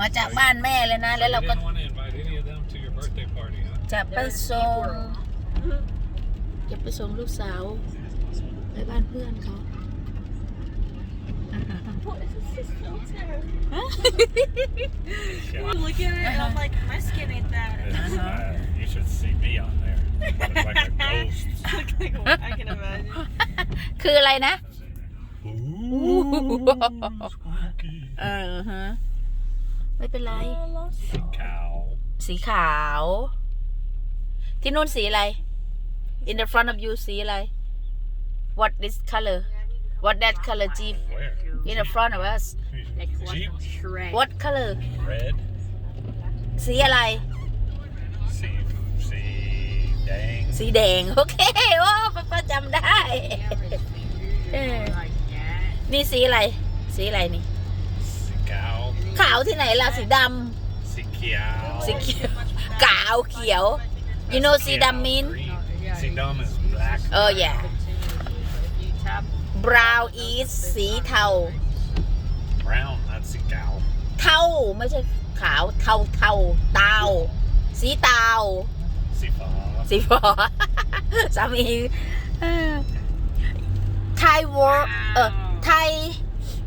มาจากบ้านแม่เลยนะ แล้วเราก็ จะไปส่งจะไปส่งลูกสาว ไปบ้านเพื่อนเขาคืออะไรนะอ่าฮะไม่เป็นไร สีขาว สีขาว ที่นู่นสีอะไร in the front of you สีอะไร what this color what that color jeep in the front of us Jeep? what color Red? สีอะไร สีสีแดงสีแดงโอเค โอ้ป้าจำได้ เออนี่สีอะไร สีอะไรนี่ขาวที่ไหนล่ะสีดำ สีเขียวสีเขียวขาวเขียว you know สีดำมิน green. See, d is black. เออ yeah brown is สีเทา Brown, that's ีขาวเทาไม่ใช่ขาว เทาเทาเตาสีเตาสีฟ้า สีฟ้าสามีไทยวอร์เออไทย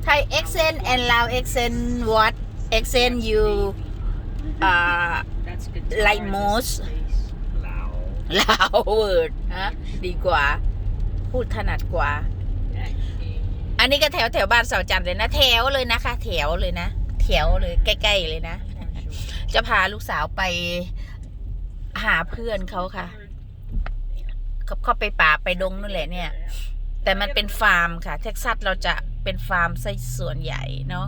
ไทยเอ็กเซนแอนลาวเอ็กเซนวอต e x c e n t you uh, like most loud ดฮะ ดีกว่า พูดถนัดกว่า อันนี้ก็แถวแถวบ้านเสาจันเลยนะแถวเลยนะคะ แถวเลยนะแถวเลยใกล้ๆเลยนะ จะพาลูกสาวไปหาเพื่อนเขาค่ะ เขาเขาไปป่าไปดงนั่นแหละเนี่ย แต่มันเป็นฟาร์มค่ะเท็กซัสเราจะเป็นฟาร์มไสส่วนใหญ่เนาะ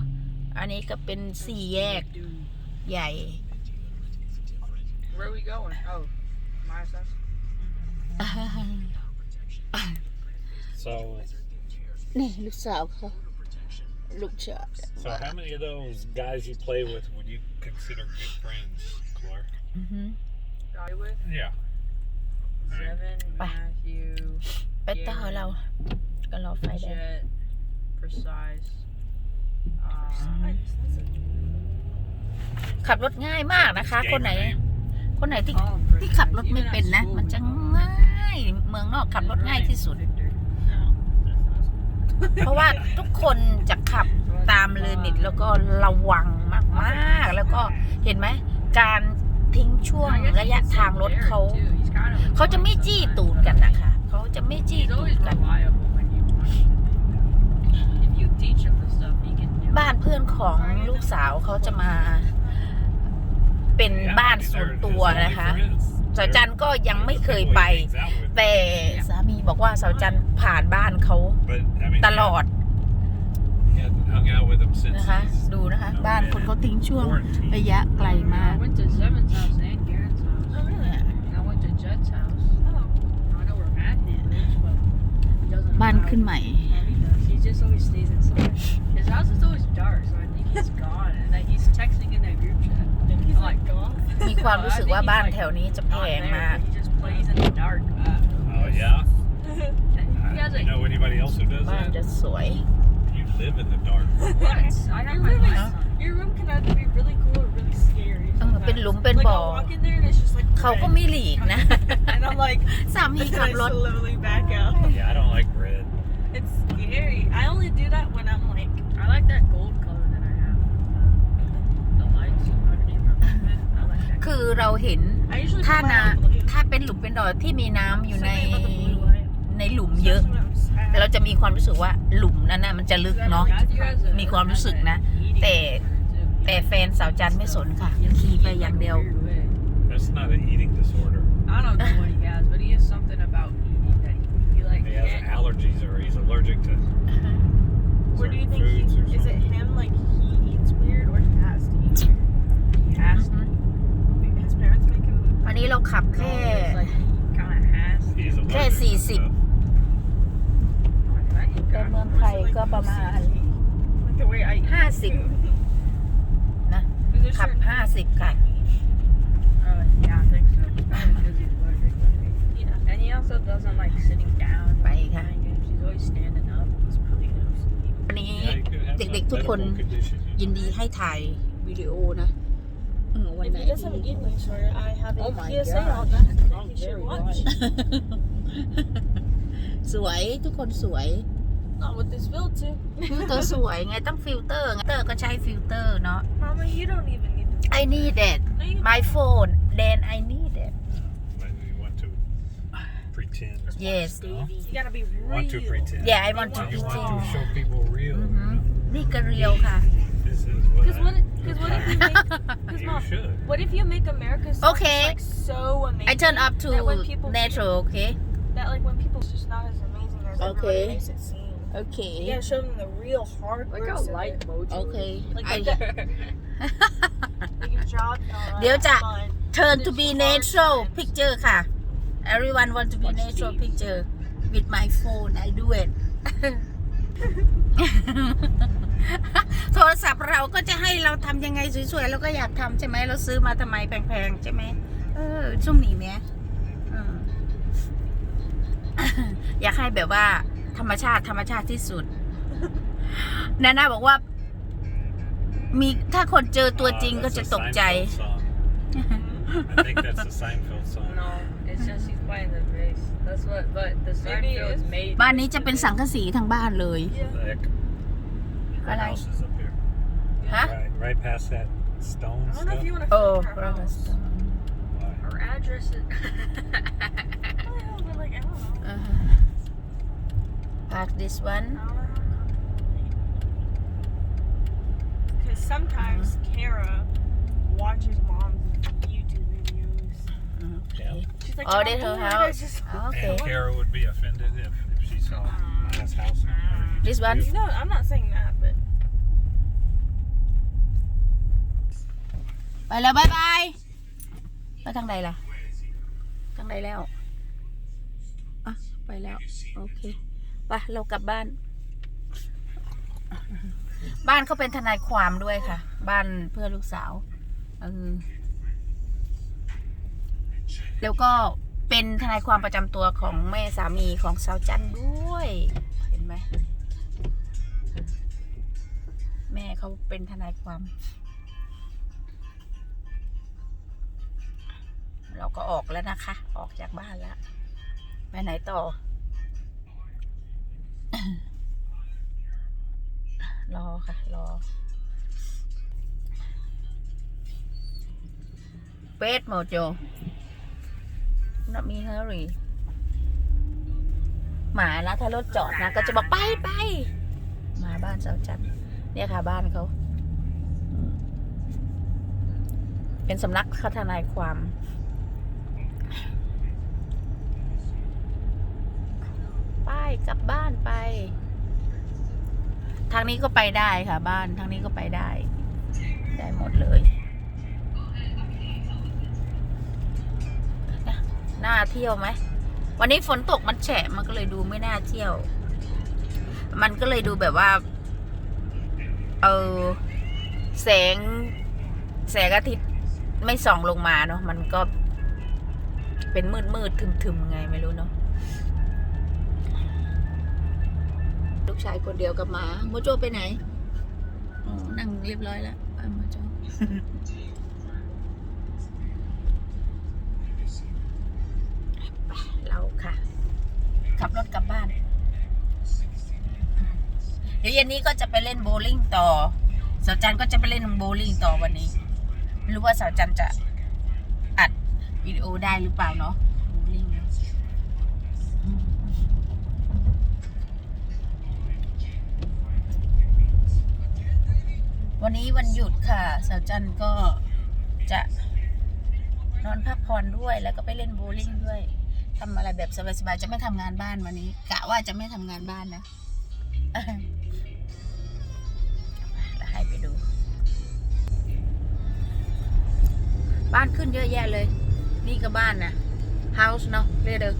อันนี้ก็เป็นสี่แยกใหญ่ Where are we going? Oh, my So, นี่ลูกสาวเขาลูกชาย so how many of those guys you play with would you consider good friends, Clark? Probably mm-hmm. with Yeah. Seven, Matthew, ไปต่อเราก็รอไฟแดง Jet, Precise, ขับรถง่ายมากนะคะ คนไหน คนไหนที่ที่ขับรถไม่เป็นนะ มันจะง่าย เมืองนอกขับรถง่ายที่สุด เพราะว่าทุกคนจะขับตามเลมิต แล้วก็ระวังมากๆ แล้วก็เห็นไหมการทิ้งช่วงระยะทางรถเขาเขาจะไม่จี้ตูดกันนะคะเขาจะไม่จี้ตูดกันลูกสาวเขาจะมาเป็นบ้านส่วนตัวนะคะสาวจันก็ยังไม่เคยไปแต่สามีบอกว่าสาวจันผ่านบ้านเขาตลอดนะคะดูนะคะบ้านคนเขาทิ้งช่วงระยะไกลมากบ้านขึ้นใหม่ he's gone he's texting in that group chat. he's like gone. มีความรู้สึกว่าบ้านแถวนี้จะแพ Not ง there, มาก man? He just plays in the dark. Oh, uh, Oh, yeah? I don't uh, know anybody else who does I'm just สวย You live in the dark. what? I have my you Your room can either be really cool or really scary. เออ sometimes. i in there and it's just like เขาก็ไม่หลีกนะ and I'm like สามี slowly back out. Yeah, I don't like เห็นถ้านาถ้าเป็นหลุมเป็นดอยที่มีน้ำอยู่ในในหลุมเยอะเราจะมีความรู้สึกว่าหลุมนั้นน่ะมันจะลึกเนาะมีความรู้สึกนะ แต่แต่แฟนสาวจันไม่สนค่ะขี่ไปอย่างเดียว h i he, s t h e a t he has to eat อันนี้เราขับแค่แค่สี่สิบเมืองไทยก็ประมาณห้าสิบนะ ขับห้าสิบค่ะ l i k e ไปค่ะ h วันนี้เด็กๆทุกคนยินดีให้ถ่ายวิดีโอนะ Mm, one if night. he doesn't give me, sir, I have a Oh my PSA on that. Oh, you should watch. สวยทุกคนสวย Not with this filter. ฟิลเตอร์สวยไงต้องฟิลเตอร์ไงเตอร์ก็ใช้ฟิลเตอร์เนาะ Mama, you don't even need this. I need it No, you my phone then I need it Whether you want to pretend. yes You gotta be You want to real. pretend. yeah I want to You be want to show people real. Mm-hmm. you know? นี่ก็เรียวค่ะ This is what Because I, when because what if you make? Cause You should. what if you make America's sauce Okay. like so amazing? I turn up to people natural, okay? that like when people it's just not as amazing as Okay. everyone it seem. You Okay. gotta show them the real hard work. Like a light Mojo is. Okay. Like, I like your job. Nora, They'll have ta- fun. turn to be natural picture ค่ะ everyone want to be natural picture with my phone I do it โทรศัพท์เราก็จะให้เราทำยังไงสวยๆเราก็อยากทำใช่ไหม เราซื้อมาทำไมแพงๆ ใช่ไหมเออช่วงนี้เนี้ยอยากให้แบบว่า ธรรมชาติธรรมชาติที่สุดนาน่าบอกว่า มีถ้าคนเจอตัวจริงก็จะตกใจ it's just she's buying the vase. That's what, but the Maybe is. made. บ้านนี้จะเป็นสังกะสีทั้งบ้านเลย Like, the I house is up here. Huh? Right, right past that stone I don't know if you want to เออ house. Why? Her address is. Oh, I uh-huh. park this one Because sometimes uh-huh. Kara watches mom's like, Oh, d "I d h e r h o u s e It's j u s Oh, And okay. Kara would be offended if, if she saw Maya's house. t h i s one? No, I'm not saying that, but ไปแล้วบายบาย ไปทางใดล่ะ ทางใดแล้ว อ่ะ ไปแล้ว โอเคไปเรากลับบ้าน บ้านเขาเป็นทนายความด้วยค่ะ บ้านเพื่อลูกสาวเออแล้วก็เป็นทนายความประจำตัวของแม่สามีของสาวจันด้วย เห็นไหมแม่เขาเป็นทนายความ เราก็ออกแล้วนะคะ ออกจากบ้านแล้ว ไปไหนต่อ รอค่ะ รอ เป็ดหมโจ not me hurry หมานะถ้ารถจอดนะ ก็จะบอกไปไปมาบ้านเสาจันเนี่ยค่ะบ้านเขา เป็นสำนักเขาทนายความไปกลับบ้านไป ทางนี้ก็ไปได้ค่ะบ้าน ทางนี้ก็ไปได้ ได้หมดเลยน่าเที่ยวไหม วันนี้ฝนตกมันแฉะมันก็เลยดูไม่น่าเที่ยว มันก็เลยดูแบบว่า เออ แสง แสงอาทิตย์ไม่ส่องลงมาเนาะ มันก็เป็นมืดมืดทึมถึมไงไม่รู้เนาะ ลูกชายคนเดียวกับหมา โมโจไปไหน นั่งเรียบร้อยแล้วโมโจเย็นนี้ก็จะไปเล่นโบลิ่งต่อ สาวจันก็จะไปเล่นโบลิ่งต่อวันนี้ รู้ว่าสาวจันจะอัดวิดีโอได้หรือเปล่าเนาะ โบลิ่ง วันนี้วันหยุดค่ะสาวจันก็จะนอนพักผ่อนด้วย แล้วก็ไปเล่นโบลิ่งด้วย ทำอะไรแบบสบายๆ จะไม่ทำงานบ้านวันนี้ กะว่าจะไม่ทำงานบ้านนะแล้วให้ไปดู บ้านขึ้นเยอะแยะเลย นี่ก็บ้านนะ house เนาะเรียกเด้อ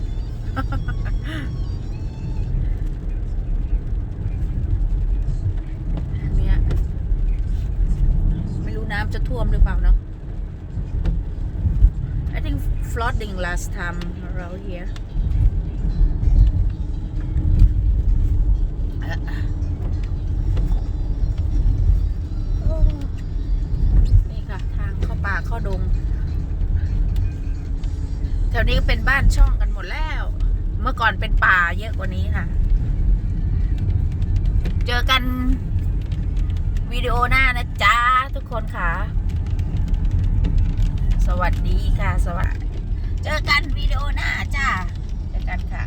น้ำจะท่วมหรือเปล่าเนาะ I think flooding last time around here นี่ค่ะทางเข้าป่าเข้าดงแถวนี้ก็เป็นบ้านช่องกันหมดแล้ว เมื่อก่อนเป็นป่าเยอะ กว่านี้ค่ะ เจอกันวิดีโอหน้านะจ๊ะทุกคนค่ะ สวัสดีค่ะสวัสดีเจอกัน วิดีโอหน้าจ้าเจอกันค่ะ